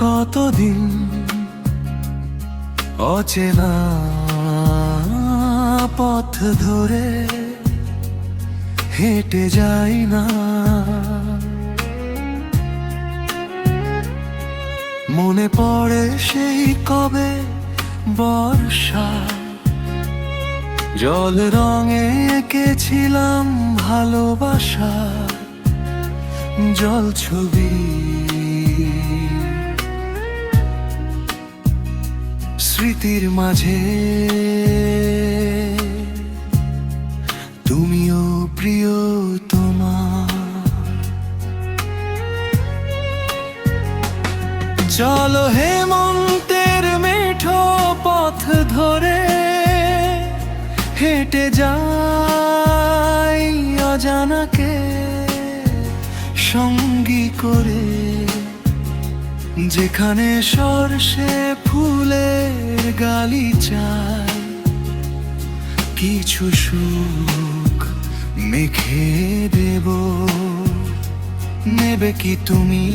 কোনোদিন অচেনা পথ ধরে হেঁটে যাই না। মনে পড়ে সেই কবে বর্ষা, জল রঙে এঁকেছিলাম ভালোবাসা, জল ছবি স্মৃতির মাঝে। তুমিও প্রিয় তোমার চলো হেমন্তের মেঠো পথ ধরে হেঁটে যাই অজানাকে সঙ্গী করে। যেখানে সর্ষে ফুলের গালিচায় কিছু সুখ মেখে দেব। নেবে কি তুমি?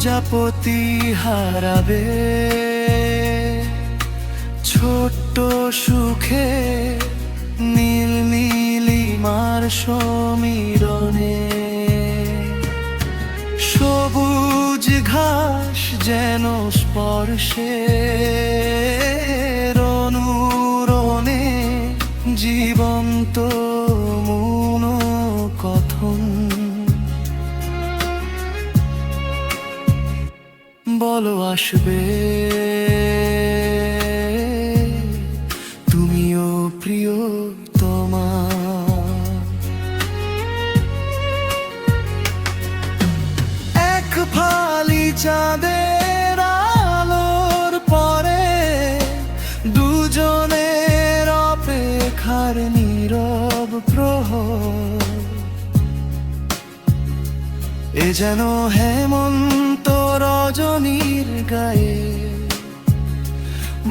প্রজাপতি হারাবে। ছোট্ট সুখে নীল নীলিমার সমীরণে। সবুজ ঘাস যেন স্পর্শে অনুরণে জীবন্ত মন কথন বলো আসবে। তুমিও প্রিয় তোমার এক ফালি চাঁদের আলোর পরে দুজনের অপেক্ষার এ যেন হেমন্ত রজনীর গায়ে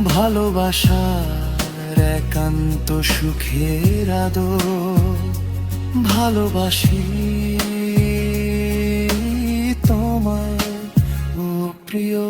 ভালোবাসার একান্ত সুখের আদর ভালোবাসি তোমার ও প্রিয়